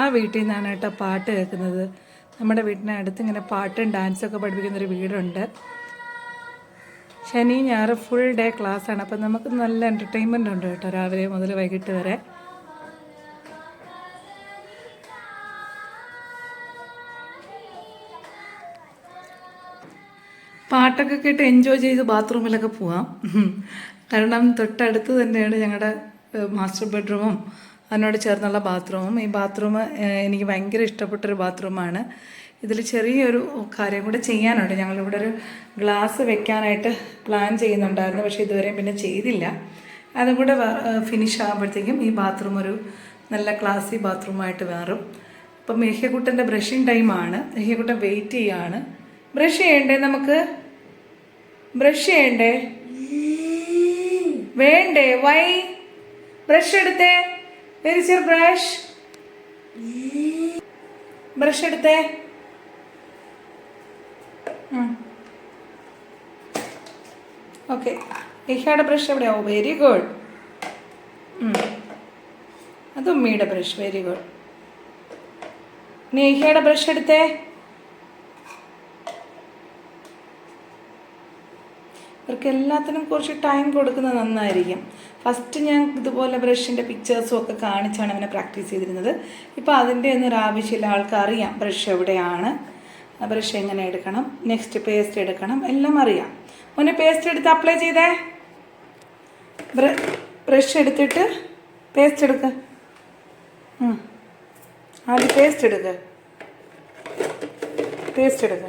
ആ വീട്ടിൽ നിന്നാണ് കേട്ടോ പാട്ട് കേൾക്കുന്നത്. നമ്മുടെ വീട്ടിനടുത്ത് ഇങ്ങനെ പാട്ടും ഡാൻസൊക്കെ പഠിപ്പിക്കുന്നൊരു വീടുണ്ട്. ശനി ഞായർ ഫുൾ ഡേ ക്ലാസ്സാണ് അപ്പം നമുക്ക് നല്ല എന്റർടൈൻമെന്റ് ഉണ്ട് കേട്ടോ രാവിലെ മുതൽ വൈകിട്ട് വരെ. പാട്ടൊക്കെ കേട്ട് എൻജോയ് ചെയ്ത് ബാത്റൂമിലൊക്കെ പോവാം. കാരണം തൊട്ടടുത്ത് തന്നെയാണ് ഞങ്ങളുടെ മാസ്റ്റർ ബെഡ്റൂമും അതിനോട് ചേർന്നുള്ള ബാത്റൂമും. ഈ ബാത്റൂം എനിക്ക് ഭയങ്കര ഇഷ്ടപ്പെട്ടൊരു ബാത്റൂമാണ്. ഇതിൽ ചെറിയൊരു കാര്യം കൂടെ ചെയ്യാനുണ്ട്. ഞങ്ങളിവിടെ ഒരു ഗ്ലാസ് വെക്കാനായിട്ട് പ്ലാൻ ചെയ്യുന്നുണ്ടായിരുന്നു പക്ഷേ ഇതുവരെയും പിന്നെ ചെയ്തില്ല. അതും കൂടെ ഫിനിഷ് ആകുമ്പോഴത്തേക്കും ഈ ബാത്റൂം ഒരു നല്ല ക്ലാസി ബാത്റൂമായിട്ട് മാറും. അപ്പം മെഹ്യക്കുട്ടന്റെ ബ്രഷിങ് ടൈമാണ്. മെഹ്യക്കുട്ടൻ വെയിറ്റ് ചെയ്യാണ്. ബ്രഷ് ചെയ്യണ്ടേ നമുക്ക്? ബ്രഷ് ചെയ്യണ്ടേ? വേണ്ടേ? വൈ? ബ്രഷ് എടുത്തേ? വെരി ചെർ ബ്രഷ് ബ്രഷ് എടുത്തേ. ഓക്കെ ഇഹയുടെ ബ്രഷ് എവിടെയാവും? വെരി ഗുഡ് അത് ഉമ്മയുടെ ബ്രഷ് വെരി ഗുഡ് നീ ഇഹയുടെ ബ്രഷ് എടുത്തേ. ഇവർക്ക് എല്ലാത്തിനും കുറച്ച് ടൈം കൊടുക്കുന്നത് നന്നായിരിക്കും. ഫസ്റ്റ് ഞാൻ ഇതുപോലെ ബ്രഷിന്റെ പിക്ചേഴ്സും ഒക്കെ കാണിച്ചാണ് അവനെ പ്രാക്ടീസ് ചെയ്തിരുന്നത്. ഇപ്പോൾ അതിന്റെ ഒന്നും ആവശ്യമില്ല ആൾക്ക് അറിയാം ബ്രഷ് എവിടെയാണ്. ബ്രഷ് എങ്ങനെ എടുക്കണം നെക്സ്റ്റ് പേസ്റ്റ് എടുക്കണം എല്ലാം അറിയാം. മോനെ പേസ്റ്റ് എടുത്ത് അപ്ലൈ ചെയ്തേ. ബ്രഷ് എടുത്തിട്ട് പേസ്റ്റ് എടുക്ക. ആദ്യം പേസ്റ്റ് എടുക്ക. പേസ്റ്റ് എടുക്ക.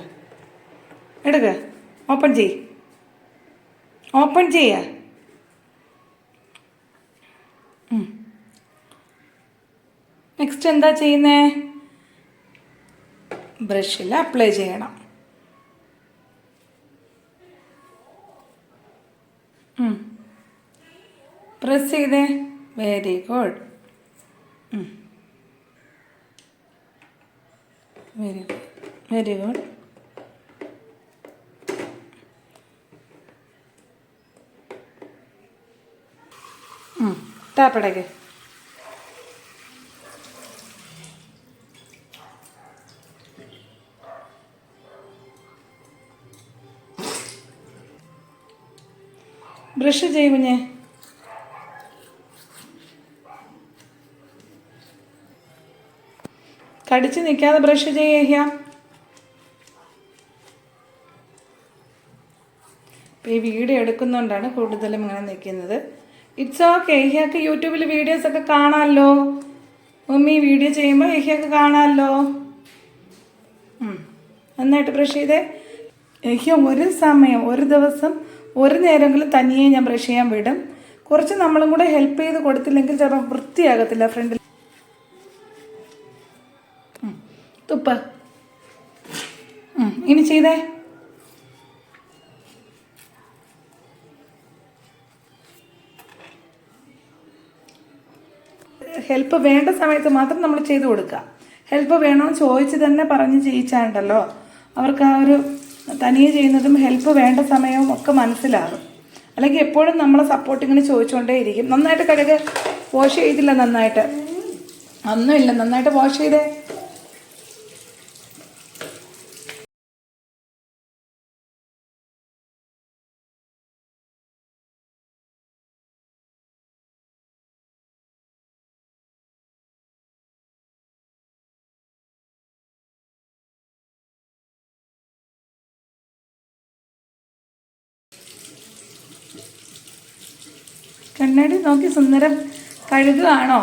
എടുക്ക. ഓപ്പൺ ചെയ് ഓപ്പൺ ചെയ്യ. നെക്സ്റ്റ് എന്താ ചെയ്യുന്നേ? ബ്രഷിൽ അപ്ലൈ ചെയ്യണം. പ്രസ് ചെയ്തേ? Very good very good very good ടാപ്പടയ്ക്ക് brush ചെയ്യും കുഞ്ഞെ. കടിച്ച് നിൽക്കാതെ ബ്രഷ് ചെയ്യ ഇപ്പം ഈ വീഡിയോ എടുക്കുന്നതുകൊണ്ടാണ് കൂടുതലും ഇങ്ങനെ നിൽക്കുന്നത് ഇറ്റ്സ് ഓക്കെ ഏഹ്യാക്ക് യൂട്യൂബിൽ വീഡിയോസ് ഒക്കെ കാണാമല്ലോ മമ്മി വീഡിയോ ചെയ്യുമ്പോൾ ഏഹ്യാക്ക് കാണാമല്ലോ നന്നായിട്ട് ബ്രഷ് ചെയ്തേ. ഏഹ്യ ഒരു സമയം ഒരു ദിവസം ഒരു നേരമെങ്കിലും തനിയെ ഞാൻ ബ്രഷ് ചെയ്യാൻ വിടും. കുറച്ച് നമ്മളും കൂടെ ഹെൽപ്പ് ചെയ്ത് കൊടുത്തില്ലെങ്കിൽ ചിലപ്പോൾ വൃത്തിയാകത്തില്ല ഫ്രണ്ടിൽ. തുപ്പ്. ഇനി ചെയ്തേ. ഹെൽപ്പ് വേണ്ട സമയത്ത് മാത്രം നമ്മൾ ചെയ്തു കൊടുക്കുക. ഹെൽപ്പ് വേണമെന്ന് ചോദിച്ച് തന്നെ പറഞ്ഞ് ചെയ്യിച്ചാണ്ടല്ലോ അവർക്ക് ആ ഒരു തനിയെ ചെയ്യുന്നതും ഹെൽപ്പ് വേണ്ട സമയവും ഒക്കെ മനസ്സിലാകും. അല്ലെങ്കിൽ എപ്പോഴും നമ്മളെ സപ്പോർട്ടിങ്ങിന് ചോദിച്ചുകൊണ്ടേയിരിക്കും നന്നായിട്ട് കഴുക് വാഷ് ചെയ്തില്ല നന്നായിട്ട്. ഒന്നുമില്ല. നന്നായിട്ട് വാഷ് ചെയ്തേ കണ്ണാടി നോക്കി സുന്ദരം കഴുകുകയാണോ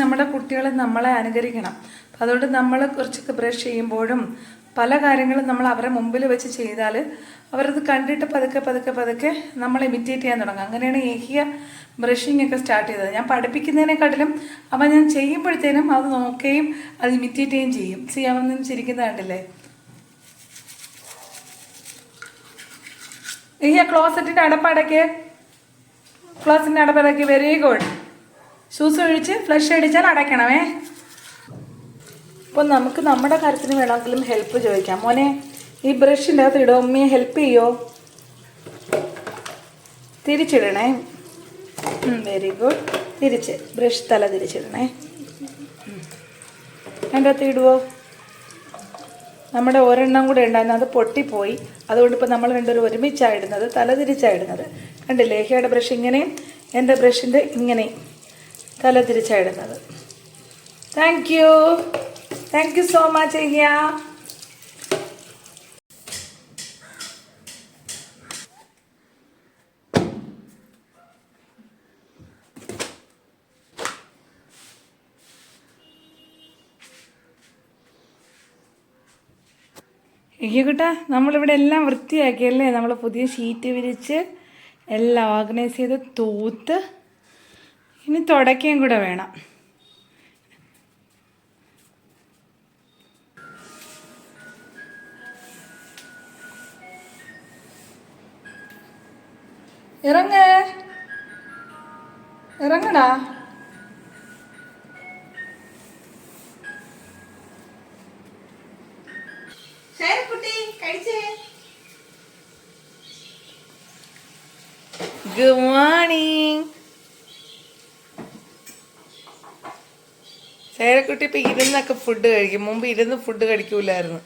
നമ്മുടെ കുട്ടികൾ നമ്മളെ അനുകരിക്കണം. അതുകൊണ്ട് നമ്മൾ കുറച്ചൊക്കെ ബ്രഷ് ചെയ്യുമ്പോഴും പല കാര്യങ്ങളും നമ്മൾ അവരെ മുമ്പിൽ വെച്ച് ചെയ്താൽ അവരത് കണ്ടിട്ട് പതുക്കെ പതുക്കെ പതുക്കെ നമ്മൾ ഇമിറ്റേറ്റ് ചെയ്യാൻ തുടങ്ങും. അങ്ങനെയാണ് ഏഹിയ ബ്രഷിംഗ് ഒക്കെ സ്റ്റാർട്ട് ചെയ്തത്. ഞാൻ പഠിപ്പിക്കുന്നതിനെക്കാട്ടിലും അവൻ ഞാൻ ചെയ്യുമ്പോഴത്തേനും അത് നോക്കുകയും അത് ഇമിറ്റേറ്റ് ചെയ്യുകയും ചെയ്യും. നിന്ന് ചിരിക്കുന്ന കണ്ടില്ലേ? ഏഹിയ ക്ലോസറ്റിന്റെ അടപ്പടയ്ക്ക് ക്ലോസറ്റിന്റെ അടപ്പടയ്ക്ക് വെരി ഗുഡ് ഷൂസ് ഒഴിച്ച് ഫ്ലഷ് അടിച്ചാൽ അടയ്ക്കണമേ. അപ്പോൾ നമുക്ക് നമ്മുടെ കാര്യത്തിന് വേണമെങ്കിലും ഹെൽപ്പ് ചോദിക്കാം. മോനെ ഈ ബ്രഷിന്റെ അകത്ത് ഇടോ. അമ്മയെ ഹെൽപ്പ് ചെയ്യോ? തിരിച്ചിടണേ. വെരി ഗുഡ് തിരിച്ച്. ബ്രഷ് തല തിരിച്ചിടണേ. അതിന്റെ അകത്ത് ഇടുവോ? നമ്മുടെ ഒരെണ്ണം കൂടെ ഉണ്ടായിരുന്നു. അത് പൊട്ടിപ്പോയി. അതുകൊണ്ട് ഇപ്പോൾ നമ്മൾ രണ്ടുപേരും ഒരുമിച്ചാണ് ഇടുന്നത്. തല തിരിച്ചാണ് ഇടുന്നത്. കണ്ടില്ലേ ഹേയുടെ ബ്രഷ് ഇങ്ങനെയും എന്റെ ബ്രഷിന്റെ ഇങ്ങനെയും തല തിരിച്ചാണ് ഇടുന്നത്. Thank you thank you so much ഏഹ്യ കുട്ടാ നമ്മളിവിടെ എല്ലാം വൃത്തിയാക്കിയല്ലേ? നമ്മൾ പുതിയ ഷീറ്റ് വിരിച്ച് എല്ലാം ഓർഗനൈസ് ചെയ്ത് തൂത്ത് ഇനി തുടയ്ക്കുകയും കൂടെ വേണം. ഇറങ്ങ. ഇറങ്ങടാ. ഗുഡ് മോർണിംഗ് സേരക്കുട്ടി ഇപ്പൊ ഇരുന്നൊക്കെ ഫുഡ് കഴിക്കും. മുമ്പ് ഇരുന്ന് ഫുഡ് കഴിക്കൂലായിരുന്നു.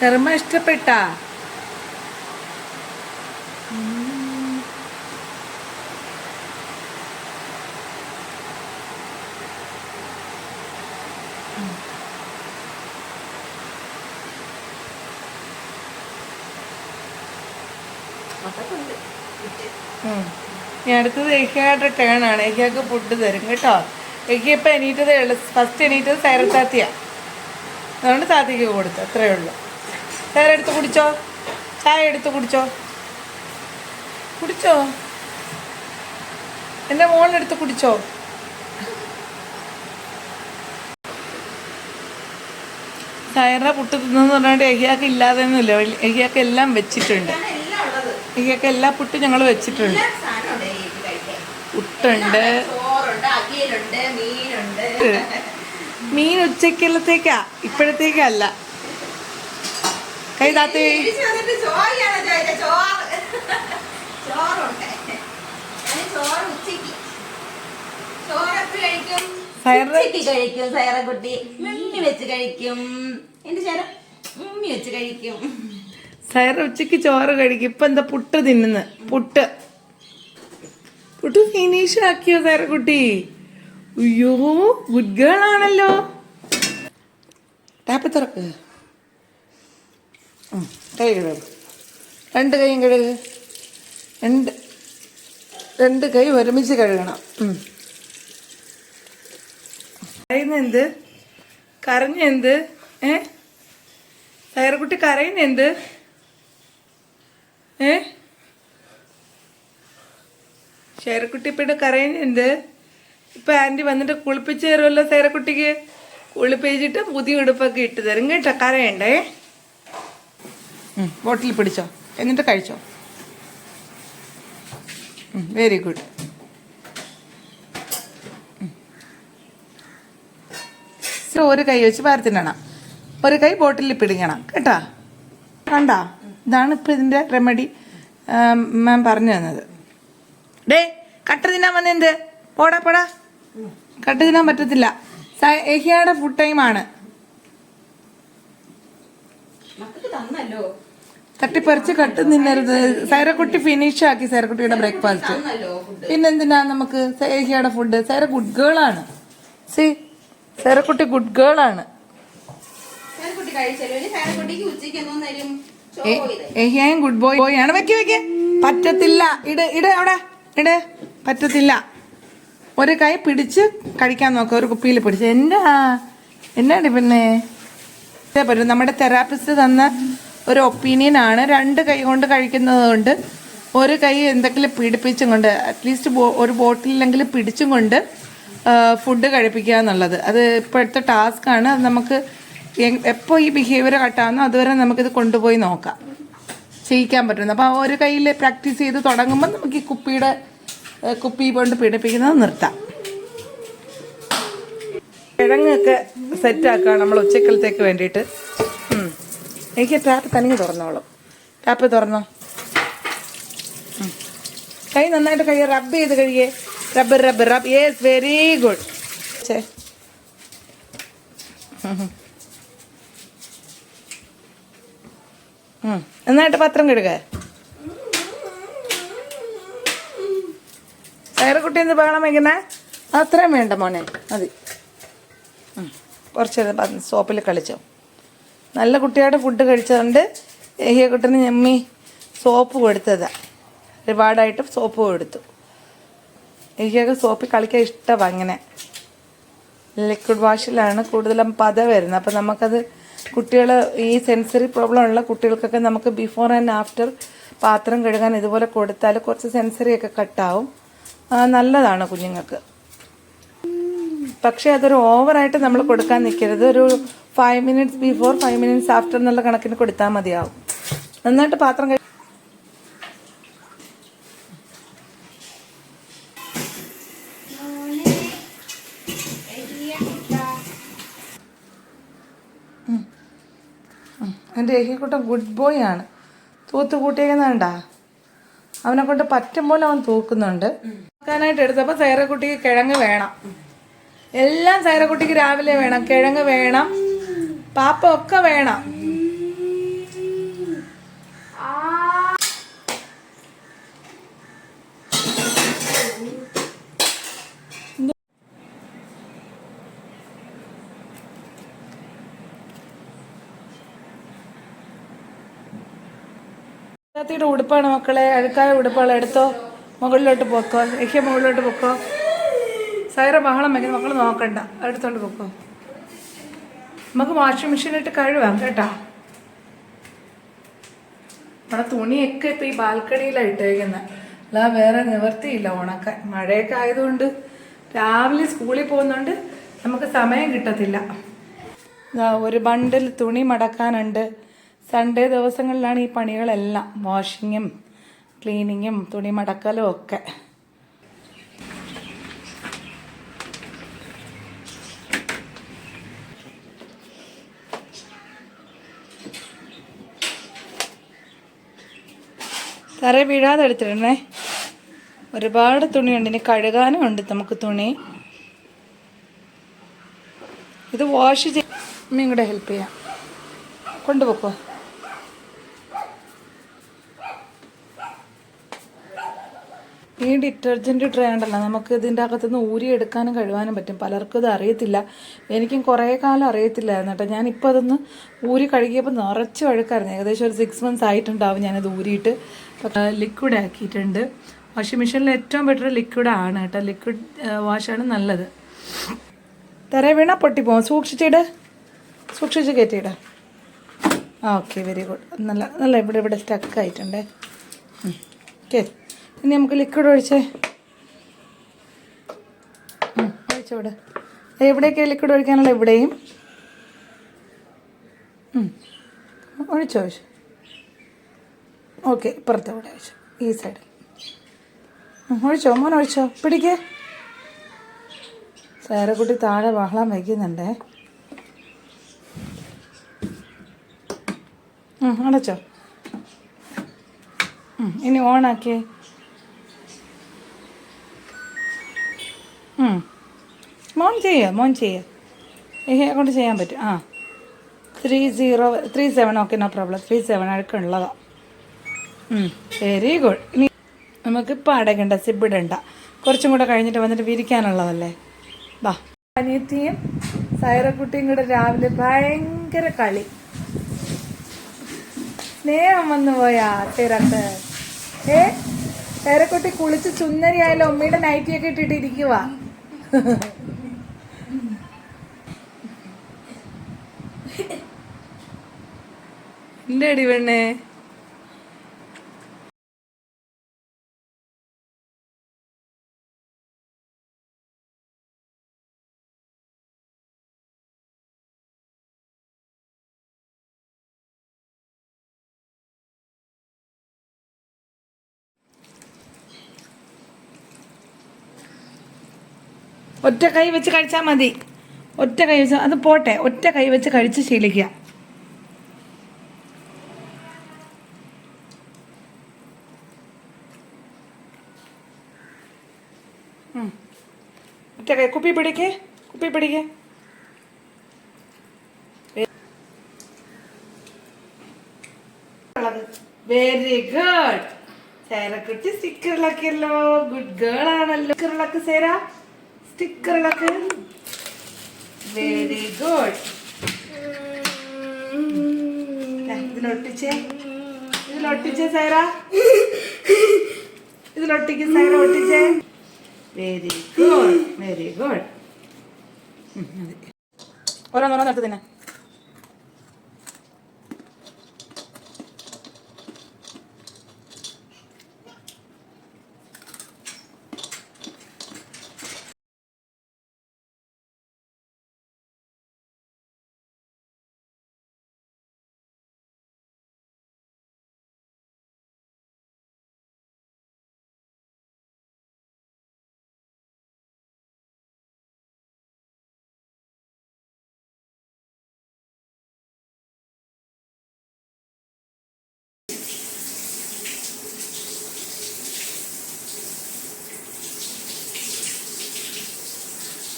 ശർമ്മ ഇഷ്ടപ്പെട്ട? ഞാൻ അടുത്തത് ഏഹ്യാടെ ടേൺ ആണ്. ഏഹ്യക്ക് ഫുഡ് തരും കേട്ടോ. ഏഹ്യ ഇപ്പം എണീറ്റതേ ഉള്ളു ഫസ്റ്റ് എണീറ്റത് സൈറത്താത്തിയാണ് അതുകൊണ്ട് താത്തിക്ക് കൊടുത്തു. അത്രേ ഉള്ളൂ. സൈറ എടുത്ത് കുടിച്ചോ? ചായ എടുത്ത് കുടിച്ചോ? കുടിച്ചോ? എന്റെ മോളിനെടുത്ത് കുടിച്ചോ? സൈറ പുട്ട് തിന്നെന്ന് പറഞ്ഞാൽ ഏഹ്യാക്ക് ഇല്ലാതെയൊന്നുമില്ല. എഹിയാക്ക് എല്ലാം വെച്ചിട്ടുണ്ട്. ഏഹ്യാക്ക് എല്ലാ പുട്ടും ഞങ്ങൾ വെച്ചിട്ടുണ്ട്. പുട്ടുണ്ട്. മീൻ ഉച്ചക്കുള്ളത്തേക്കാ ഇപ്പോഴത്തേക്കല്ല കൈ താത്തേ തിരിച്ച് വന്നിട്ട് ചോറിയാണോ ചോദിച്ചത് ചോറ് ചോറുണ്ട് ഞാൻ ചോറ് ഉച്ചയ്ക്ക് Dati. കഴിക്കും. സൈറക്കുട്ടി ഉമ്മി വെച്ച് കഴിക്കും. എന്റെ ചേര ഉമ്മി വെച്ച് കഴിക്കും. സൈറ ഉച്ചയ്ക്ക് ചോറ് കഴിക്കും. ഇപ്പൊ എന്താ പുട്ട് തിന്നുന്നു? പുട്ട്. പുട്ട് ഫിനിഷ് ആക്കിയോ സൈറ കുട്ടി അയ്യോ ഗുഡ് ഗേൾ ആണല്ലോ. ടാപ്പ് ഉം, കൈ കഴുകും രണ്ട് കൈയും കഴുകുക രണ്ട് രണ്ട് കൈ ഒരുമിച്ച് കഴുകണം. കരയുന്നെന്ത് കരയുന്ന എന്ത് കരഞ്ഞ എന്ത് ഏ? സൈറക്കുട്ടി കരയുന്ന എന്ത് ഏ? സൈറക്കുട്ടി ഇപ്പം കരയുന്നെന്ത്? എന്ത് ആന്റി വന്നിട്ട് കുളിപ്പിച്ച് തരുമല്ലോ സൈറക്കുട്ടിക്ക് കുളിപ്പിച്ചിട്ട് പുതിയ ഉടുപ്പൊക്കെ ഇട്ട് തരും കേട്ടോ. കരയണ്ടേ? ബോട്ടിൽ പിടിച്ചോ? എന്നിട്ട് കഴിച്ചോ? വെരി ഗുഡ് ഒരു കൈ വെച്ച് പാരത്തിനണം. ഒരു കൈ ബോട്ടിലിൽ പിടിക്കണം കേട്ടാ? കണ്ടാ? ഇതാണ് ഇപ്പം ഇതിന്റെ റെമഡി മാം പറഞ്ഞു തന്നത്. ഡേ കട്ട് തിന്നാൻ വന്നെന്ത് പോടാ പോടാ. കട്ട് തിന്നാൻ പറ്റത്തില്ല. ഏഹിയയുടെ ഫുഡ് ടൈമാണ് മക്കൾക്ക് തന്നല്ലോ. തട്ടിപ്പറിച്ച് കട്ട് നിന്നരുത്. സൈറക്കുട്ടി ഫിനിഷ് ആക്കി സൈറക്കുട്ടിയുടെ ബ്രേക്ക്ഫാസ്റ്റ് പിന്നെന്തിനാ നമുക്ക് സേഹിയുടെ ഫുഡ് സൈറ ഗുഡ് ഗേൾ ആണ്. സി സൈറക്കുട്ടി ഗുഡ് ഗേൾ ആണ്. ഏഹിയായും ഗുഡ് ബോയ് ബോയ് ആണ്. വെക്ക് വെക്ക്. പറ്റത്തില്ല. ഇട് ഇട് അവിടെ. ഇട്. പറ്റത്തില്ല. ഒരു കൈ പിടിച്ച് കഴിക്കാൻ നോക്കുക ഒരു കുപ്പിയിൽ പിടിച്ച്. എന്താ എന്നാണ് പിന്നെ പറ്റും. നമ്മുടെ തെറാപ്പിസ്റ്റ് തന്ന ഒരു ഒപ്പീനിയൻ ആണ്. രണ്ട് കൈ കൊണ്ട് കഴിക്കുന്നത് കൊണ്ട് ഒരു കൈ എന്തെങ്കിലും പിടിപ്പിച്ചും കൊണ്ട് അറ്റ്ലീസ്റ്റ് ഒരു ബോട്ടിലെങ്കിലും പിടിച്ചും കൊണ്ട് ഫുഡ് കഴിപ്പിക്കുക എന്നുള്ളത്. അത് ഇപ്പോഴത്തെ ടാസ്ക്കാണ് അത് നമുക്ക് എപ്പോൾ ഈ ബിഹേവിയർ കട്ടാകുന്നോ അതുവരെ നമുക്കിത് കൊണ്ടുപോയി നോക്കാം. ചെയ്യിക്കാൻ പറ്റുന്നു അപ്പോൾ ഒരു കയ്യിൽ പ്രാക്ടീസ് ചെയ്ത് തുടങ്ങുമ്പോൾ നമുക്ക് ഈ കുപ്പിയുടെ കുപ്പി കൊണ്ട് പീഡിപ്പിക്കുന്നത് നിർത്താം. കിഴങ്ങൊക്കെ സെറ്റാക്കുക നമ്മൾ ഉച്ചക്കലത്തേക്ക് വേണ്ടിയിട്ട്. എനിക്ക് ടാപ്പ് തനിയെ തുറന്നോളൂ. ടാപ്പ് തുറന്നോ? കൈ നന്നായിട്ട് കൈ റബ്ബ് ചെയ്ത് കഴിയേ റബ്ബ് റബ്ബ് റബ്ബ് യെസ് വെരി ഗുഡ് ചേ. നന്നായിട്ട് പത്രം കഴുക. കയറുകുട്ടി എന്ത് ബഹളം വയ്ക്കുന്നേ? അത്രയും വേണ്ട മോനെ. മതി. കുറച്ച് സോപ്പിൽ കളിച്ചോ. നല്ല കുട്ടിയുടെ ഫുഡ് കഴിച്ചതുകൊണ്ട് ഏഹിയ കുട്ടന് ഞമ്മി സോപ്പ് കൊടുത്തതാ. ഒരുപാടായിട്ട് സോപ്പ് കൊടുത്തു. ഏഹിയൊക്കെ സോപ്പിൽ കളിക്കാൻ ഇഷ്ടമാണ് അങ്ങനെ. ലിക്വിഡ് വാഷിലാണ് കൂടുതലും പത വരുന്നത്. അപ്പം നമുക്കത് കുട്ടികൾ ഈ സെൻസറി പ്രോബ്ലം ഉള്ള കുട്ടികൾക്കൊക്കെ നമുക്ക് ബിഫോർ ആൻഡ് ആഫ്റ്റർ പാത്രം കഴുകാൻ ഇതുപോലെ കൊടുത്താൽ കുറച്ച് സെൻസറി ഒക്കെ കട്ടാവും നല്ലതാണ് കുഞ്ഞുങ്ങൾക്ക്. പക്ഷേ അതൊരു ഓവറായിട്ട് നമ്മൾ കൊടുക്കാൻ നിൽക്കരുത് ഒരു five minutes before five minutes after എന്നുള്ള കണക്കിന് കൊടുത്താൽ മതിയാവും. നന്നായിട്ട് പാത്രം കഴി എന്റെ ഏഹിക്കുട്ടൻ ഗുഡ് ബോയ് ആണ്. തൂത്ത് കൂട്ടിയേക്കുന്നുണ്ട? അവനെ കൊണ്ട് പറ്റും പോലെ അവൻ തൂക്കുന്നുണ്ട്. നോക്കാനായിട്ട് എടുത്തപ്പോൾ സൈറക്കുട്ടിക്ക് കിഴങ്ങ് വേണം. എല്ലാം സൈറക്കുട്ടിക്ക് രാവിലെ വേണം. കിഴങ്ങ് വേണം. പാപ്പ ഒക്കെ വേണം. ത്തിയുടെ ഉടുപ്പാണ് മക്കളെ അഴുക്കായ ഉടുപ്പാണ് എടുത്തോ മുകളിലോട്ട് പൊക്കോ എഹ്യ മുകളിലോട്ട് പൊക്കോ. സൈറ ബഹളം വയ്ക്കുന്ന മക്കൾ നോക്കണ്ട എടുത്തോണ്ട് പൊക്കോ. നമുക്ക് വാഷിംഗ് മെഷീനിട്ട് കഴുകാം കേട്ടാ. നമ്മുടെ തുണിയൊക്കെ ഇപ്പം ഈ ബാൽക്കണിയിലാണ് ഇട്ടേക്കുന്നത് അല്ല വേറെ നിവർത്തിയില്ല ഉണക്കാൻ. മഴയൊക്കെ ആയതുകൊണ്ട് രാവിലെ സ്കൂളിൽ പോകുന്നതുകൊണ്ട് നമുക്ക് സമയം കിട്ടത്തില്ല. ഒരു ബണ്ടിൽ തുണി മടക്കാനുണ്ട്. സൺഡേ ദിവസങ്ങളിലാണ് ഈ പണികളെല്ലാം. വാഷിങ്ങും ക്ലീനിങ്ങും തുണി മടക്കലും ഒക്കെ. തറ വീഴാതെ എടുത്തിടണേ. ഒരുപാട് തുണിയുണ്ട്. ഇനി കഴുകാനും ഉണ്ട് നമുക്ക് തുണി. ഇത് വാഷ് ചെയ്യാം അമ്മയും കൂടെ ഹെൽപ്പ് ചെയ്യാം. കൊണ്ടുപോക്കോ? ഈ ഡിറ്റർജന്റ് ട്രേ ഉണ്ടല്ലോ നമുക്ക് ഇതിന്റെ അകത്തുനിന്ന് ഊരി എടുക്കാനും കഴുകാനും പറ്റും. പലർക്കും ഇത് അറിയത്തില്ല. എനിക്കും കുറേ കാലം അറിയത്തില്ലായിരുന്നു കേട്ടോ. ഞാനിപ്പോൾ അതൊന്ന് ഊരി കഴുകിയപ്പോൾ നിറച്ച് വഴുക്കായിരുന്നു. ഏകദേശം ഒരു സിക്സ് മന്ത്സ് ആയിട്ടുണ്ടാവും ഞാനത് ഊരിയിട്ട്. ലിക്വിഡ് ആക്കിയിട്ടുണ്ട്. വാഷിംഗ് മെഷീനിൽ ഏറ്റവും ബെറ്റർ ലിക്വിഡാണ് കേട്ടോ. ലിക്വിഡ് വാഷാണ് നല്ലത്. തറ വീണ പൊട്ടിപ്പോവും സൂക്ഷിച്ചിട്. സൂക്ഷിച്ച് കയറ്റിയിട. ഓക്കെ വെരി ഗുഡ് നല്ല നല്ല ഇവിടെ ഇവിടെ സ്റ്റക്ക് ആയിട്ടുണ്ടേ. ഓക്കെ ഇനി നമുക്ക് ലിക്വിഡ് ഒഴിച്ചേ. ഒഴിച്ചോടെ എവിടെയൊക്കെ ലിക്വിഡ് ഒഴിക്കാനുള്ള ഇവിടെയും. ഒഴിച്ചോ ഒഴിച്ചു. ഓക്കെ ഇപ്പുറത്തെ കൂടെ ഒഴിച്ചു ഈ സൈഡ് ഒഴിച്ചോ മോൻ ഒഴിച്ചോ പിടിക്കേ. സേരക്കുട്ടി താഴെ ബഹളം വയ്ക്കുന്നുണ്ടേ അടച്ചോ. ഇനി ഓണാക്കിയേ മോൻ ചെയ്യുക മോൻ ചെയ്യുക ഏഹെ കൊണ്ട് ചെയ്യാൻ പറ്റും. ആ. Three zero three seven okay no problem three seven അടുക്കുള്ളതാ very good ഇനി നമുക്ക് ഇപ്പം അടയ്ക്കണ്ട സിബിടണ്ട കുറച്ചും കൂടെ കഴിഞ്ഞിട്ട് വന്നിട്ട് വിരിക്കാനുള്ളതല്ലേ? വാ അനിയത്തിയും സൈറക്കുട്ടിയും കൂടെ രാവിലെ ഭയങ്കര കളി. സ്നേഹം വന്നു പോയാ തിരക്ക് ഏ? സൈറക്കുട്ടി കുളിച്ച് ചുന്നരിയായാലും ഉമ്മയുടെ നൈറ്റിയൊക്കെ ഇട്ടിട്ട് ഇരിക്കുവാ. എന്റെ അടി പെണ്ണേ. ഒറ്റ കൈ വെച്ച് കഴിച്ചാൽ മതി. ഒറ്റ കൈ വെച്ച് അത് പോട്ടെ. ഒറ്റ കൈ വെച്ച് കഴിച്ച് ശീലിക്കുക. കൈ കുപ്പി പിടിക്ക് കുപ്പി പിടിക്ക് വെരി ഗുഡ് സേരക്കുട്ടി സ്റ്റിക്കറിളക്കിയല്ലോ ഗുഡ് ഗേൾ ആണല്ലോ. സ്റ്റിക്കറിലൊക്കെ സേര സ്റ്റിക്കറിലൊക്കെ വെരി ഗുഡ് ഇതിലൊട്ടിച്ചേ. ഇതിലൊട്ടിച്ചേ സേര ഇതിലൊട്ടിക്ക് സേര ഒട്ടിച്ചേ. വെരി ഗുഡ് വെരി ഗുഡ് ഓരോന്നോരോന്നെടുത്ത് തന്നെ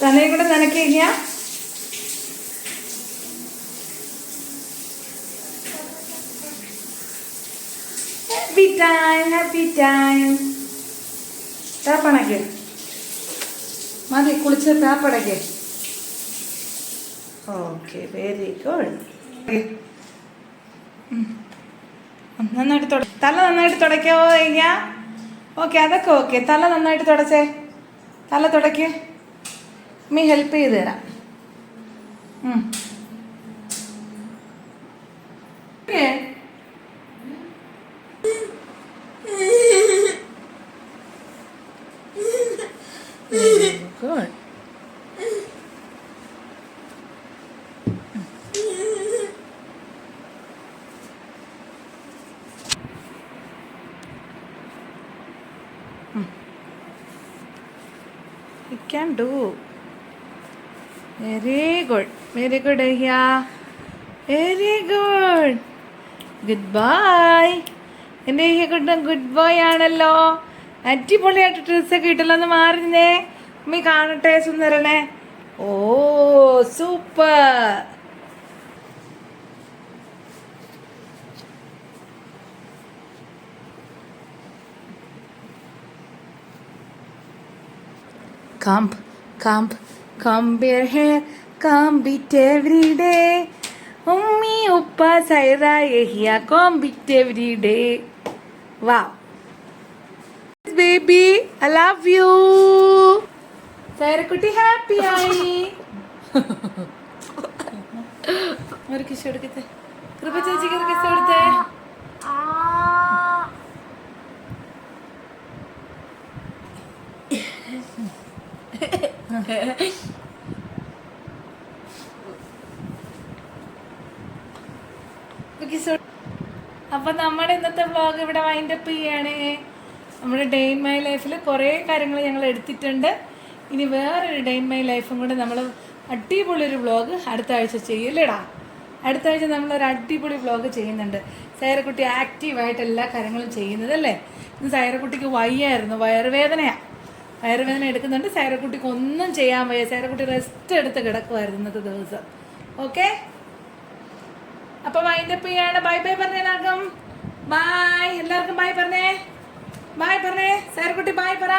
തന്നെ കൂടെ നനക്കി കഴിഞ്ഞാ? ഹാപ്പി ടൈം ഹാപ്പി ടൈം പേപ്പണക്ക് മതി കുളിച്ച് പേപ്പടക്ക് ഓക്കെ വെരി ഗുഡ് നന്നായിട്ട് തല നന്നായിട്ട് തുടയ്ക്കാവോ കഴിഞ്ഞാ? ഓക്കെ അതൊക്കെ ഓക്കെ തല നന്നായിട്ട് തുടച്ചേ. തല തുടയ്ക്ക്. മീ ഹെൽപ്പ് ചെയ്ത് തരാം. Okay. Good. You can do. Very very good good, very good good bye എന്റെ ഈ കുട്ടൻ ഗുഡ് ബോയ് ആണല്ലോ. അടിപൊളിയായിട്ട് ഡ്രസ്സൊക്കെ ഇട്ടല്ലോ ഒന്ന് മാറിഞ്ഞേ മീ കാണട്ടെ സുന്ദരനെ. ഓ super comb comb, comb your hair, comb it every day. Ummi, uppa, saira, here, comb it every day. Wow. Baby, I love you. സൈറക്കുട്ടി ഹാപ്പി ആയി ഒരു കിസ് കൊടുക്കത്തെ കൃപ ചേച്ചിക്ക് ഒരു കിസ് കൊടുത്തേ അപ്പൊ നമ്മുടെ ഇന്നത്തെ വ്ളോഗ് ഇവിടെ വൈൻഡ് അപ്പ് ചെയ്യാണ്. നമ്മുടെ ഡേ ഇൻ മൈ ലൈഫിൽ കുറേ കാര്യങ്ങൾ ഞങ്ങൾ എടുത്തിട്ടുണ്ട്. ഇനി വേറൊരു ഡേ ഇൻ മൈ ലൈഫും കൂടെ നമ്മൾ അടിപൊളി ഒരു വ്ളോഗ് അടുത്ത ആഴ്ച ചെയ്യില്ലടാ. അടുത്ത ആഴ്ച നമ്മളൊരു അടിപൊളി വ്ളോഗ് ചെയ്യുന്നുണ്ട്. സൈറക്കുട്ടി ആക്റ്റീവായിട്ട് എല്ലാ കാര്യങ്ങളും ചെയ്യുന്നത് അല്ലേ ഇന്ന് സൈറക്കുട്ടിക്ക് വയ്യായിരുന്നു വയറുവേദനയാണ് വയറുവേദന എടുക്കുന്നുണ്ട്. സൈറക്കുട്ടിക്ക് ഒന്നും ചെയ്യാൻ വയ്യ. സൈറക്കുട്ടി റെസ്റ്റ് എടുത്ത് കിടക്കുമായിരുന്നു ഇന്നത്തെ ദിവസം. ഓക്കെ അപ്പൊ വൈൻഡപ്പ് ചെയ്യാണ്. ബൈ ബൈ പറഞ്ഞേ എല്ലാവർക്കും ബൈ എല്ലാവർക്കും ബൈ പറഞ്ഞേ. ബൈ പറഞ്ഞേ. സൈറക്കുട്ടി ബൈ പറ.